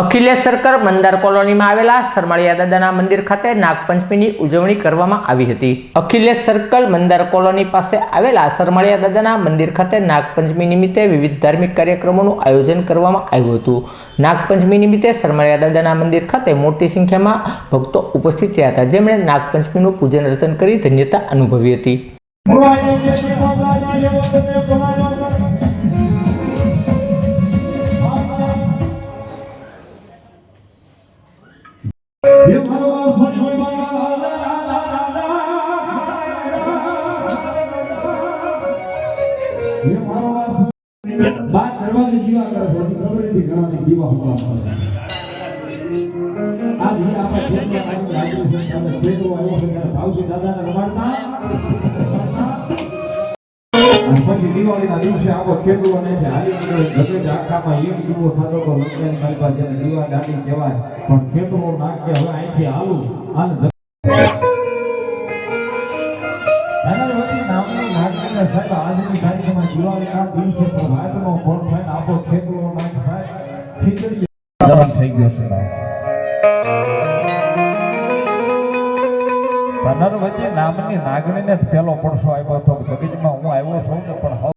Akhilesh circle મંદાર કોલોનીમાં આવેલા સરમાળિયા દાદાના મંદિર ખાતે નાગપંચમીની ઉજવણી કરવામાં આવી હતી. અખિલેશ સર્કલ મંદાર કોલોની પાસે આવેલા સરમાળિયા દાદાના મંદિર ખાતે નાગપંચમી નિમિત્તે વિવિધ ધાર્મિક કાર્યક્રમોનું આયોજન કરવામાં આવ્યું હતું. નાગપંચમી નિમિત્તે સરમાળિયા દાદાના મંદિર ખાતે મોટી સંખ્યામાં ભક્તો ઉપસ્થિત રહ્યા હતા. જેમણે નાગપંચમીનું પૂજન અર્ચન કરી ધન્યતા અનુભવી હતી. બાર દરવાજે જીવા કરે છે હજી ખબર નથી ઘણાને જીવા હુમલા કરે આજ જે આપણે ખેતમાં આવ્યું રાજ્ય સરકારને ખેતરો આવ્યો છે ત્યારે ભાવજી દાદાને રમાડતા અને પછી ફોન આપણો ખેતરો નાખ થઈ ગયો છે તનર નામની નાગરીને જ પેલો પડશો આવ્યો હતો. જગતમાં હું આવ્યો છું પણ